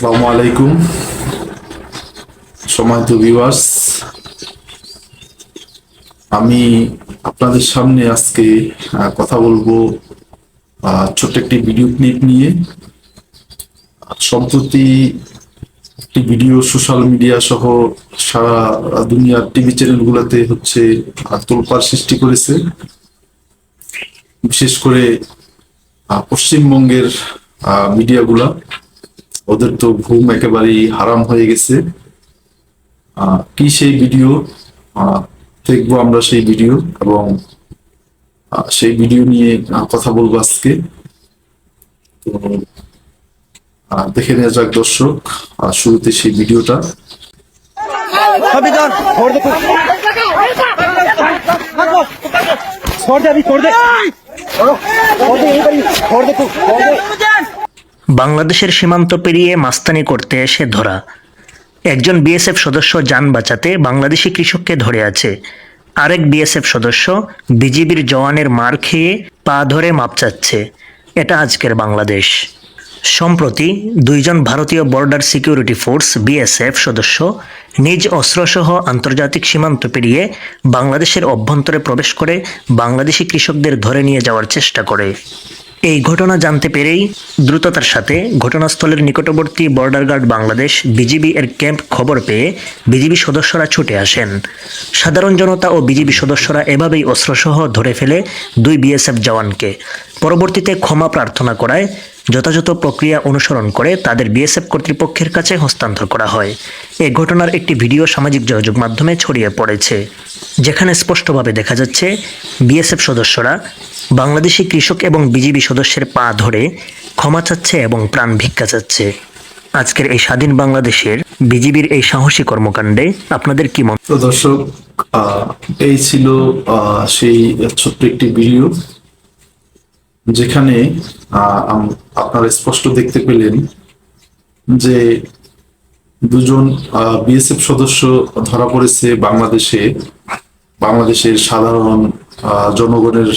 আসসালামু আলাইকুম। সম্মানিত ভিউয়ার্স আমি আপনাদের সামনে আজকে কথা বলব ছোট্ট একটি ভিডিও ক্লিপ নিয়ে। সম্প্রতি একটি ভিডিও সোশ্যাল মিডিয়া সহ সারা দুনিয়ার টিভি চ্যানেলগুলোতে হচ্ছে আহ, তোলপাড় সৃষ্টি করেছে। বিশেষ করে পশ্চিমবঙ্গের মিডিয়াগুলা ওদের তো ঘুম একেবারেই হারাম হয়ে গেছে আহ, কি সেই ভিডিও আহ, দেখবো আমরা সেই ভিডিও এবং আহ, সেই ভিডিও নিয়ে আহ, কথা বলবো আজকে তো আহ, দেখে নেওয়া যাক দর্শক আহ, শুরুতে সেই ভিডিওটা संविधान छोड़ दे तू छोड़ दे अभी छोड़ दे छोड़ दे यहीं पर ही, छोड़ दे तू छोड़ दे বাংলাদেশের সীমান্ত পেরিয়ে মাস্তানি করতে এসে ধরা। একজন বিএসএফ সদস্য যান বাঁচাতে বাংলাদেশি কৃষককে ধরে আছে। আরেক বিএসএফ সদস্য বিজিবির জওয়ানের মার খেয়ে পা ধরে মাপ চাচ্ছে। এটা আজকের বাংলাদেশ। সম্প্রতি দুইজন ভারতীয় বর্ডার সিকিউরিটি ফোর্স বিএসএফ সদস্য নিজ অস্ত্রসহ আন্তর্জাতিক সীমান্ত পেরিয়ে বাংলাদেশের অভ্যন্তরে প্রবেশ করে বাংলাদেশি কৃষকদের ধরে নিয়ে যাওয়ার চেষ্টা করে। এই ঘটনা জানতে পেরেই দ্রুততার সাথে ঘটনাস্থলের নিকটবর্তী বর্ডার গার্ড বাংলাদেশ বিজিবি এর ক্যাম্প খবর পেয়ে বিজিবি সদস্যরা ছুটে আসেন। সাধারণ জনতা ও বিজিবি সদস্যরা এভাবেই অস্ত্রসহ ধরে ফেলে দুই বিএসএফ জওয়ানকে। পরবর্তীতে ক্ষমা প্রার্থনা করায় যথাযথ প্রক্রিয়া অনুসরণ করে তাদের বিএসএফ কর্তৃপক্ষের কাছে হস্তান্তর করা হয়। এ ঘটনার একটি ভিডিও সামাজিক যোগাযোগ মাধ্যমে ছড়িয়ে পড়েছে, যেখানে স্পষ্টভাবে দেখা যাচ্ছে, বিএসএফ সদস্যরা বাংলাদেশি কৃষক এবং বিজিবি সদস্যের পা ধরে ক্ষমা চাচ্ছে এবং প্রাণ ভিক্ষা চাচ্ছে। আজকের এই স্বাধীন বাংলাদেশের বিজিবির এই সাহসী কর্মকাণ্ডে আপনাদের কি মত দর্শক এই ছিল সেই ছোট্ট একটি ভিডিও। যেখানে আপনারা স্পষ্ট দেখতে পেলেন যে দুজন বিএসএফ সদস্য ধরা পড়েছে বাংলাদেশে, বাংলাদেশের সাধারণ জনগণের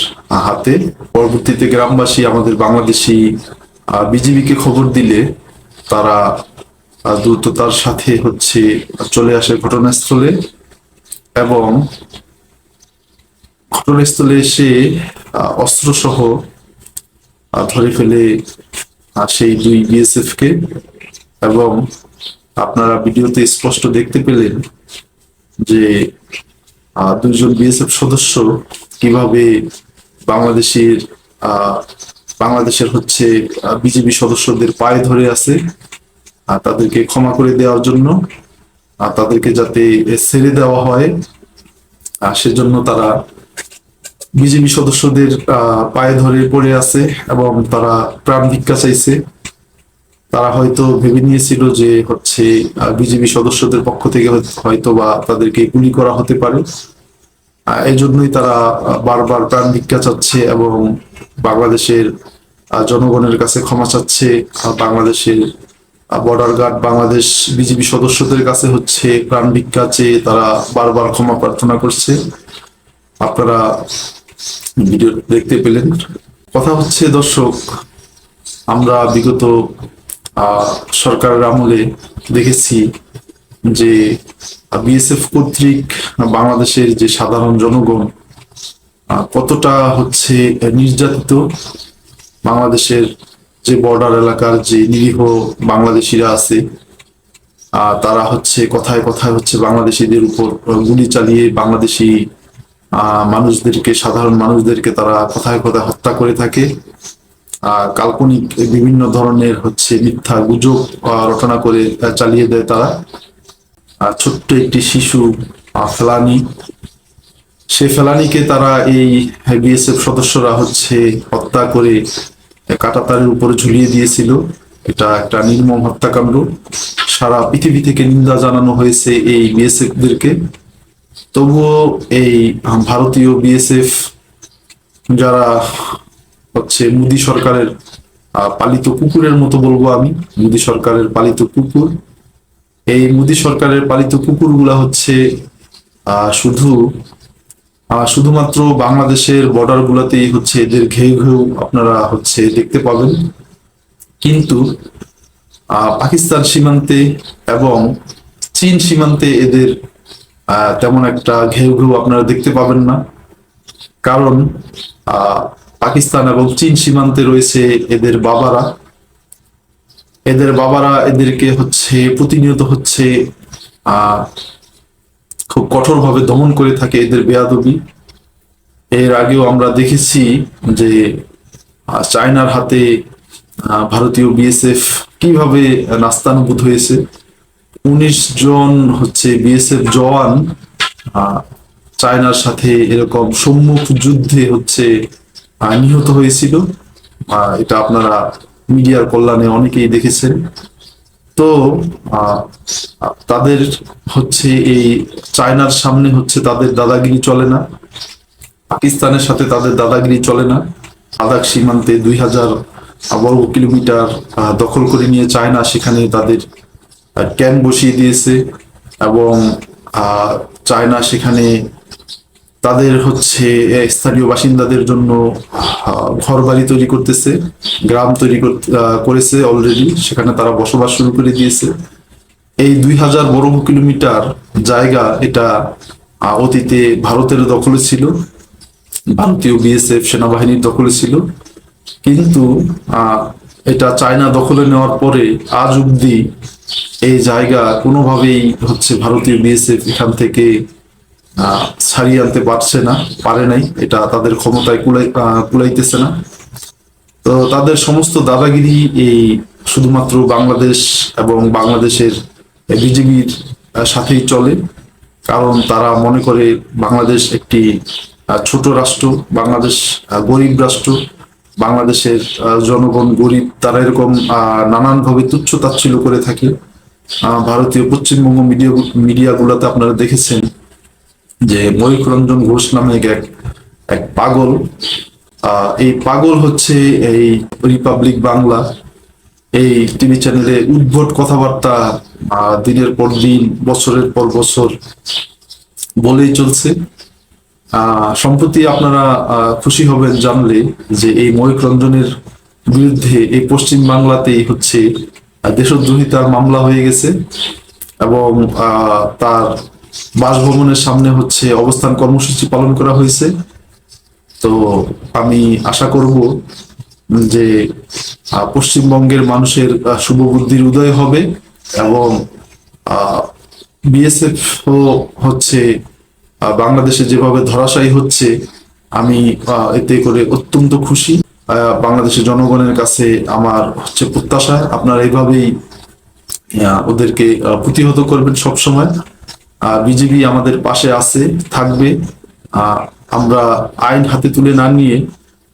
হাতে। পরবর্তীতে গ্রামবাসী আমাদের বাংলাদেশি বিজিবিকে খবর দিলে তারা দ্রুততার সাথে হচ্ছে চলে আসে ঘটনাস্থলে এবং ঘটনাস্থলে এসে অস্ত্র সহ ধরে ফেলে সেই দুই বিএসএফ কে। এবং আপনারা ভিডিওতে স্পষ্ট দেখতে পেলেন যে আহ, দুইজন বিএসএফ সদস্য কীভাবে বাংলাদেশের বাংলাদেশের হচ্ছে বিজেপি সদস্যদের পায়ে ধরে আছে তাদেরকে ক্ষমা করে দেওয়ার জন্য আর তাদেরকে যাতে ছেড়ে দেওয়া হয় সেজন্য তারা বিজেপি সদস্যদের পায়ে ধরে পড়ে আছে এবং তারা প্রাণ ভিক্ষা চাইছে। তারা হয়তো ভেবে নিয়েছিল যে হচ্ছে বিজেপি সদস্যদের পক্ষ থেকে হয়তো বা তাদেরকে গুলি করা হতে পারে। এই জন্যই তারা বারবার প্রাণ ভিক্ষা চাচ্ছে এবং বাংলাদেশের জনগণের কাছে ক্ষমা চাচ্ছে। বাংলাদেশের বর্ডার গার্ড বাংলাদেশ বিজেপি সদস্যদের কাছে হচ্ছে প্রাণ ভিক্ষা চেয়ে তারা বারবার ক্ষমা প্রার্থনা করছে। আপনারা ভিডিও দেখতে পেলেন। কথা হচ্ছে, দর্শক, আমরা বিগত সরকারের আমলে দেখেছি যে বিএসএফ কর্তৃক বাংলাদেশের যে সাধারণ জনগণ কতটা হচ্ছে নির্যাতিত, বাংলাদেশের যে বর্ডার এলাকার যে নিরীহ বাংলাদেশিরা আছে তারা হচ্ছে কথায় কথায় হচ্ছে বাংলাদেশিদের উপর গুলি চালিয়ে বাংলাদেশি মানুষদেরকে, সাধারণ মানুষদেরকে তারা কথায় কথায় হত্যা করে থাকে। কাল্পনিক বিভিন্ন ধরনের হচ্ছে মিথ্যা গুজব রচনা করে চালিয়ে দেয় তারা। ছোট্ট একটি শিশু ফেলানি। সে ফেলানিকে তারা এই বিএসএফ সদস্যরা হচ্ছে হত্যা করে কাটাতারের উপরে ঝুলিয়ে দিয়েছিল। এটা একটা নির্মম হত্যাকাণ্ড। সারা পৃথিবী থেকে নিন্দা জানানো হয়েছে এই বিএসএফ দেরকে তবুও এই ভারতীয় বিএসএফ যারা হচ্ছে মোদী সরকারের পালিত কুকুরের মতো বলব আমি, মোদী সরকারের পালিত কুকুর। এই মোদী সরকারের পালিত কুকুরগুলা হচ্ছে শুধু শুধুমাত্র বাংলাদেশের বর্ডার গুলাতেই হচ্ছে এদের ঘেউ ঘেউ আপনারা হচ্ছে দেখতে পাবেন। কিন্তু পাকিস্তান সীমান্তে এবং চীন সীমান্তে এদের তেমন একটা ঘেউ ঘেউ আপনারা দেখতে পাবেন না। কারণ পাকিস্তান এবং চীন সীমান্তে রয়েছে এদের বাবারা। এদের বাবারা এদেরকে হচ্ছে প্রতিনিয়ত হচ্ছে খুব কঠোরভাবে দমন করে থাকে এদের বেয়াদবি। এর আগেও আমরা দেখেছি যে চায়নার হাতে ভারতীয় বিএসএফ কীভাবে নাস্তানুভূত হয়েছে। উনিশ জন হচ্ছে বিএসএফ জওয়ান চায়নার সাথে এরকম সম্মুখ যুদ্ধে হচ্ছে নিহত হয়েছিল। এটা আপনারা মিডিয়ার কল্যাণে অনেকেই দেখেছেন। তো তাদের হচ্ছে এই চায়নার সামনে হচ্ছে তাদের দাদাগিরি চলে না। পাকিস্তানের সাথে তাদের দাদাগিরি চলে না। লাদাখ সীমান্তে দুই হাজার বর্গ কিলোমিটার দখল করে নিয়ে চায়না সেখানে তাদের ক্যাম্প বসিয়ে দিয়েছে এবং চায়না সেখানে তাদের হচ্ছে স্থানীয় বাসিন্দাদের জন্য ঘর বাড়ি তৈরি করতেছে, গ্রাম তৈরি করেছে অলরেডি সেখানে তারা বসবাস শুরু করে দিয়েছে। এই দুই হাজার বর্গ কিলোমিটার জায়গা এটা অতীতে ভারতের দখলে ছিল, ভারতীয় বিএসএফ সেনাবাহিনীর দখলে ছিল। কিন্তু এটা চায়না দখলে নেওয়ার পরে আজ অব্দি এই জায়গা কোনোভাবেই হচ্ছে ভারতীয় বিএসএফ এখান থেকে ছাড়িয়ে আনতে পারছে না, পারে নাই। এটা তাদের ক্ষমতায় কুলাই কুলাইতেছে না। তো তাদের সমস্ত দাদাগিরি এই শুধুমাত্র বাংলাদেশ এবং বাংলাদেশের বিজেপির সাথেই চলে। কারণ তারা মনে করে বাংলাদেশ একটি ছোট রাষ্ট্র, বাংলাদেশ গরিব রাষ্ট্র। বাংলাদেশের জনগণ, গরিব, তারা এরকম নানানভাবে তুচ্ছ তাচ্ছিল্য করে থাকে। ভারতীয় পশ্চিমবঙ্গ মিডিয়া, মিডিয়াগুলোতে আপনারা দেখেছেন যে ময়ূখ রঞ্জন ঘোষ নামে এক এক পাগল। এই পাগল হচ্ছে এই রিপাবলিক বাংলা। এই টিভি চ্যানেলে উদ্ভট কথাবার্তা দিনের পর দিন, বছরের পর বছর বলেই চলছে। সম্প্রতি আপনারা খুশি হবেন জানলে যে এই ময়ূখ রঞ্জনের বিরুদ্ধে এই পশ্চিম বাংলাতেই হচ্ছে দেশদ্রোহিতার মামলা হয়ে গেছে এবং তার বাসভবনের সামনে হচ্ছে অবস্থান কর্মসূচি পালন করা হয়েছে। তো আমি আশা করব যে পশ্চিমবঙ্গের মানুষের শুভ বুদ্ধির উদয় হবে এবং বিএসএফ হচ্ছে বাংলাদেশে যেভাবে ধরাশায়ী হচ্ছে, আমি এতে করে অত্যন্ত খুশি। বাংলাদেশের জনগণের কাছে আমার হচ্ছে প্রত্যাশা, আপনারা এইভাবেই ওদেরকে প্রতিহত করবেন সব সময় বিজেপি আমাদের পাশে আছে, থাকবে। আমরা আইন হাতে তুলে না নিয়ে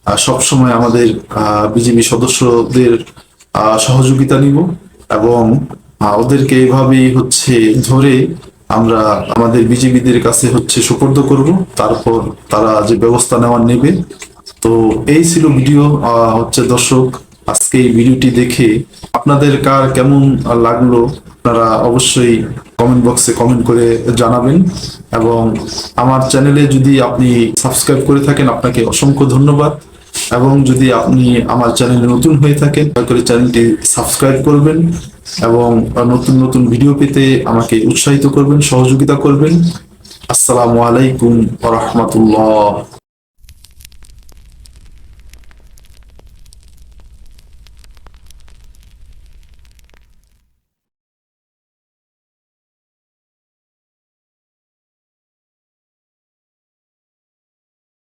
সব সময় আমাদের বিজেপি সদস্যদের সহযোগিতা নিব এবং ওদেরকে এইভাবেই হচ্ছে ধরে আমরা আমাদের বিজেপিদের কাছে হচ্ছে সুপর্দ করব। তারপর তারা যে ব্যবস্থা নেওয়ার নেবে। তো এই ছিল ভিডিও। হচ্ছে দর্শক, আজকে এই ভিডিওটি দেখে আপনাদের কার কেমন লাগল আপনারা অবশ্যই কমেন্ট বক্সে কমেন্ট করে জানাবেন। এবং আমার চ্যানেলে যদি আপনি সাবস্ক্রাইব করে থাকেন, আপনাকে অসংখ্য ধন্যবাদ। এবং যদি আপনি আমার চ্যানেলে নতুন হয়ে থাকেন করে চ্যানেলটি সাবস্ক্রাইব করবেন এবং নতুন নতুন ভিডিও পেতে আমাকে উৎসাহিত করবেন, সহযোগিতা করবেন। আসসালামু আলাইকুম রাহমাতুল্লাহ।